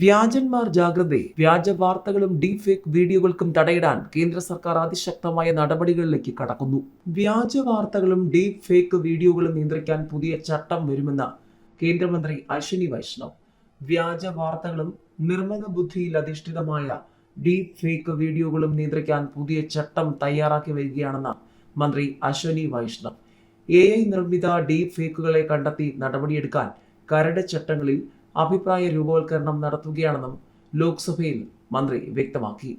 വ്യാജന്മാർ ജാഗ്രത വ്യാജ വാർത്തകളും ഡീപ് ഫേക്ക് വീഡിയോകൾക്കും തടയിടാൻ കേന്ദ്ര സർക്കാർ അതിശക്തമായ നടപടികളിലേക്ക് കടക്കുന്നു. വ്യാജ വാർത്തകളും ഡീപ് ഫേക്ക് വീഡിയോകളും നിയന്ത്രിക്കാൻ പുതിയ ചട്ടം വരുമെന്ന് കേന്ദ്രമന്ത്രി അശ്വിനി വൈഷ്ണവ്. വ്യാജ വാർത്തകളും നിർമ്മിത ബുദ്ധിയിൽ അധിഷ്ഠിതമായ ഡീപ് ഫേക്ക് വീഡിയോകളും നിയന്ത്രിക്കാൻ പുതിയ ചട്ടം തയ്യാറാക്കി വരികയാണെന്ന് മന്ത്രി അശ്വനി വൈഷ്ണവ്. എ ഐ നിർമ്മിത ഡീപ് ഫേക്കുകളെ കണ്ടെത്തി നടപടിയെടുക്കാൻ കരട് ചട്ടങ്ങളിൽ അഭിപ്രായ രൂപവൽക്കരണം നടത്തുകയാണെന്നും ലോക്സഭയിൽ മന്ത്രി വ്യക്തമാക്കി.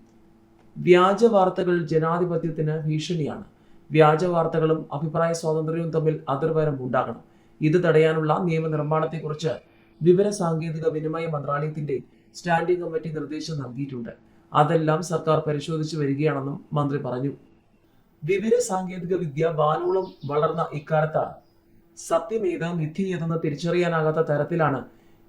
വ്യാജ വാർത്തകൾ ജനാധിപത്യത്തിന് ഭീഷണിയാണ്. വ്യാജ വാർത്തകളും അഭിപ്രായ സ്വാതന്ത്ര്യവും തമ്മിൽ അതിർവരം ഉണ്ടാകണം. ഇത് തടയാനുള്ള നിയമനിർമ്മാണത്തെക്കുറിച്ച് വിവര സാങ്കേതിക വിനിമയ മന്ത്രാലയത്തിന്റെ സ്റ്റാൻഡിംഗ് കമ്മിറ്റി നിർദ്ദേശം നൽകിയിട്ടുണ്ട്. അതെല്ലാം സർക്കാർ പരിശോധിച്ചു വരികയാണെന്നും മന്ത്രി പറഞ്ഞു. വിവര സാങ്കേതിക വിദ്യ വാനോളം വളർന്ന ഇക്കാലത്ത് സത്യമേത മിഥ്യേതെന്ന് തിരിച്ചറിയാനാകാത്ത തരത്തിലാണ്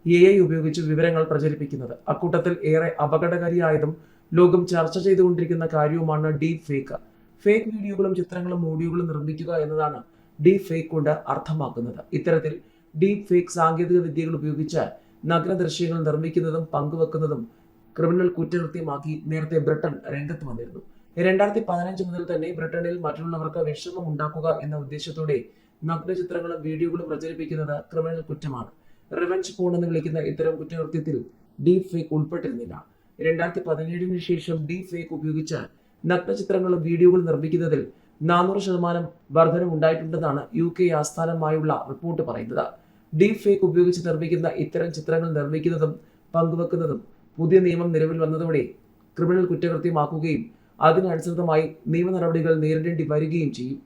എ ഐ ഉപയോഗിച്ച് വിവരങ്ങൾ പ്രചരിപ്പിക്കുന്നത്. അക്കൂട്ടത്തിൽ ഏറെ അപകടകാരിയായതും ലോകം ചർച്ച ചെയ്തുകൊണ്ടിരിക്കുന്ന കാര്യവുമാണ് ഡീപ് ഫേക്ക് ഫേക്ക് വീഡിയോകളും ചിത്രങ്ങളും ഓഡിയോകളും നിർമ്മിക്കുക എന്നതാണ് ഡീപ് ഫേക്ക് കൊണ്ട് അർത്ഥമാക്കുന്നത്. ഇത്തരത്തിൽ ഡീപ് ഫേക്ക് സാങ്കേതിക വിദ്യകൾ ഉപയോഗിച്ച് നഗ്ന ദൃശ്യങ്ങൾ നിർമ്മിക്കുന്നതും പങ്കുവെക്കുന്നതും ക്രിമിനൽ കുറ്റകൃത്യമാക്കി നേരത്തെ ബ്രിട്ടൻ രംഗത്ത് വന്നിരുന്നു. രണ്ടായിരത്തി പതിനഞ്ച് മുതൽ തന്നെ ബ്രിട്ടനിൽ മറ്റുള്ളവർക്ക് വിഷമം ഉണ്ടാക്കുക എന്ന ഉദ്ദേശത്തോടെ നഗ്ന ചിത്രങ്ങളും വീഡിയോകളും പ്രചരിപ്പിക്കുന്നത് ക്രിമിനൽ കുറ്റമാണ്. റിവെഞ്ച് പോൺ എന്ന് വിളിക്കുന്ന ഇത്തരം കുറ്റകൃത്യത്തിൽ ഡീപ് ഫേക്ക് ഉൾപ്പെട്ടിരുന്നില്ല. രണ്ടായിരത്തി പതിനേഴിന് ശേഷം ഡീപ് ഫേക്ക് ഉപയോഗിച്ച് നഗ്നചിത്രങ്ങളും വീഡിയോകളും നിർമ്മിക്കുന്നതിൽ നാനൂറ് ശതമാനം വർധനം ഉണ്ടായിട്ടുണ്ടെന്നാണ് യു കെ ആസ്ഥാനമായുള്ള റിപ്പോർട്ട് പറയുന്നത്. ഡീപ് ഫേക്ക് ഉപയോഗിച്ച് നിർമ്മിക്കുന്ന ഇത്തരം ചിത്രങ്ങൾ നിർമ്മിക്കുന്നതും പങ്കുവെക്കുന്നതും പുതിയ നിയമം നിലവിൽ വന്നതോടെ ക്രിമിനൽ കുറ്റകൃത്യമാക്കുകയും അതിനനുസൃതമായി നിയമ നടപടികൾ നേരിടേണ്ടി വരികയും ചെയ്യും.